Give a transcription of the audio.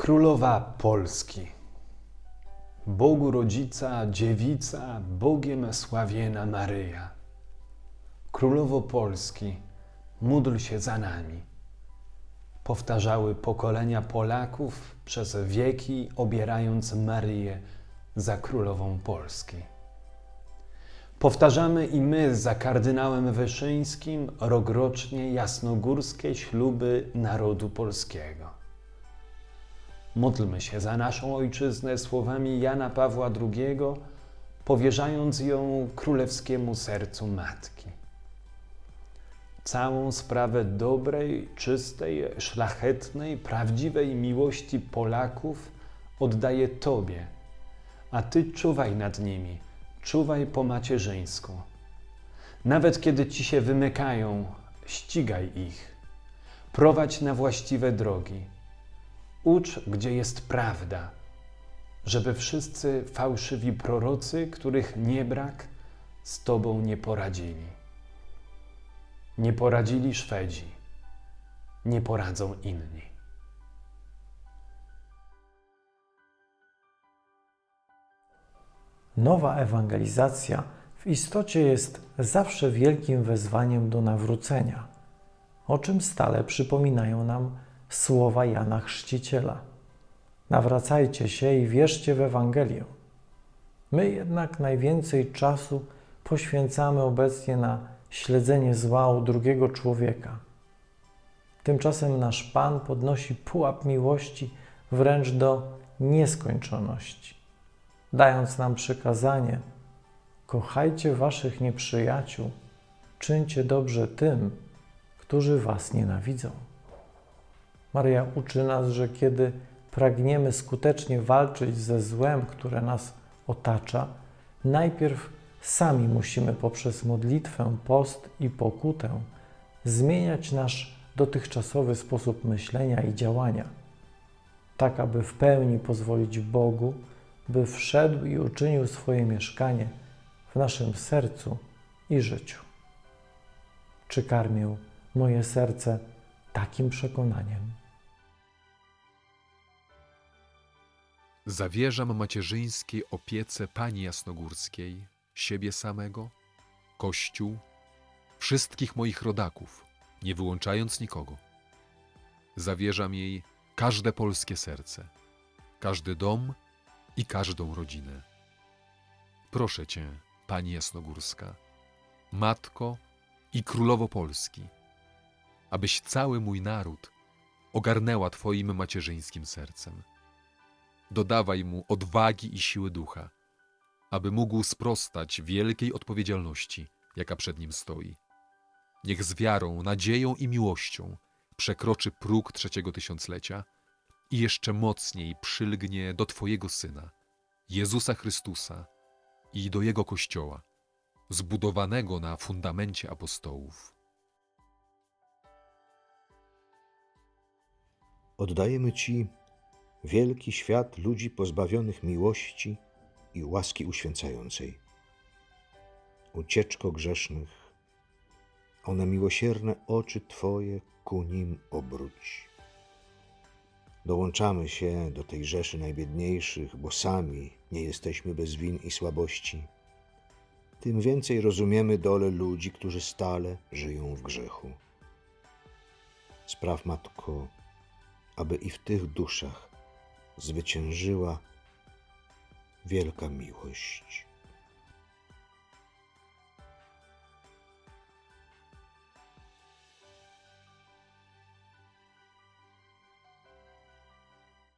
Królowa Polski. Bogu Rodzica, Dziewica, Bogiem sławiena Maryja. Królowo Polski, módl się za nami. Powtarzały pokolenia Polaków przez wieki, obierając Maryję za królową Polski. Powtarzamy i my za kardynałem Wyszyńskim rokrocznie jasnogórskie śluby narodu polskiego. Módlmy się za naszą ojczyznę słowami Jana Pawła II, powierzając ją królewskiemu sercu matki. Całą sprawę dobrej, czystej, szlachetnej, prawdziwej miłości Polaków oddaję Tobie, a Ty czuwaj nad nimi, czuwaj po macierzyńsku. Nawet kiedy Ci się wymykają, ścigaj ich, prowadź na właściwe drogi. Ucz, gdzie jest prawda, żeby wszyscy fałszywi prorocy, których nie brak, z Tobą nie poradzili. Nie poradzili Szwedzi, nie poradzą inni. Nowa ewangelizacja w istocie jest zawsze wielkim wezwaniem do nawrócenia, o czym stale przypominają nam słowa Jana Chrzciciela. Nawracajcie się i wierzcie w Ewangelię. My jednak najwięcej czasu poświęcamy obecnie na śledzenie zła u drugiego człowieka. Tymczasem nasz Pan podnosi pułap miłości wręcz do nieskończoności, dając nam przykazanie: kochajcie waszych nieprzyjaciół, czyńcie dobrze tym, którzy was nienawidzą. Maria uczy nas, że kiedy pragniemy skutecznie walczyć ze złem, które nas otacza, najpierw sami musimy poprzez modlitwę, post i pokutę zmieniać nasz dotychczasowy sposób myślenia i działania, tak aby w pełni pozwolić Bogu, by wszedł i uczynił swoje mieszkanie w naszym sercu i życiu. Czy karmię moje serce takim przekonaniem? Zawierzam macierzyńskiej opiece Pani Jasnogórskiej, siebie samego, Kościół, wszystkich moich rodaków, nie wyłączając nikogo. Zawierzam jej każde polskie serce, każdy dom i każdą rodzinę. Proszę Cię, Pani Jasnogórska, Matko i Królowo Polski, abyś cały mój naród ogarnęła Twoim macierzyńskim sercem dodawaj mu odwagi i siły ducha, aby mógł sprostać wielkiej odpowiedzialności, jaka przed nim stoi. Niech z wiarą, nadzieją i miłością przekroczy próg trzeciego tysiąclecia i jeszcze mocniej przylgnie do Twojego Syna, Jezusa Chrystusa i do Jego Kościoła, zbudowanego na fundamencie apostołów. Oddajemy Ci wielki świat ludzi pozbawionych miłości i łaski uświęcającej. Ucieczko grzesznych, one miłosierne oczy Twoje ku nim obróć. Dołączamy się do tej rzeszy najbiedniejszych, bo sami nie jesteśmy bez win i słabości. Tym więcej rozumiemy dolę ludzi, którzy stale żyją w grzechu. Spraw, Matko, aby i w tych duszach zwyciężyła wielka miłość.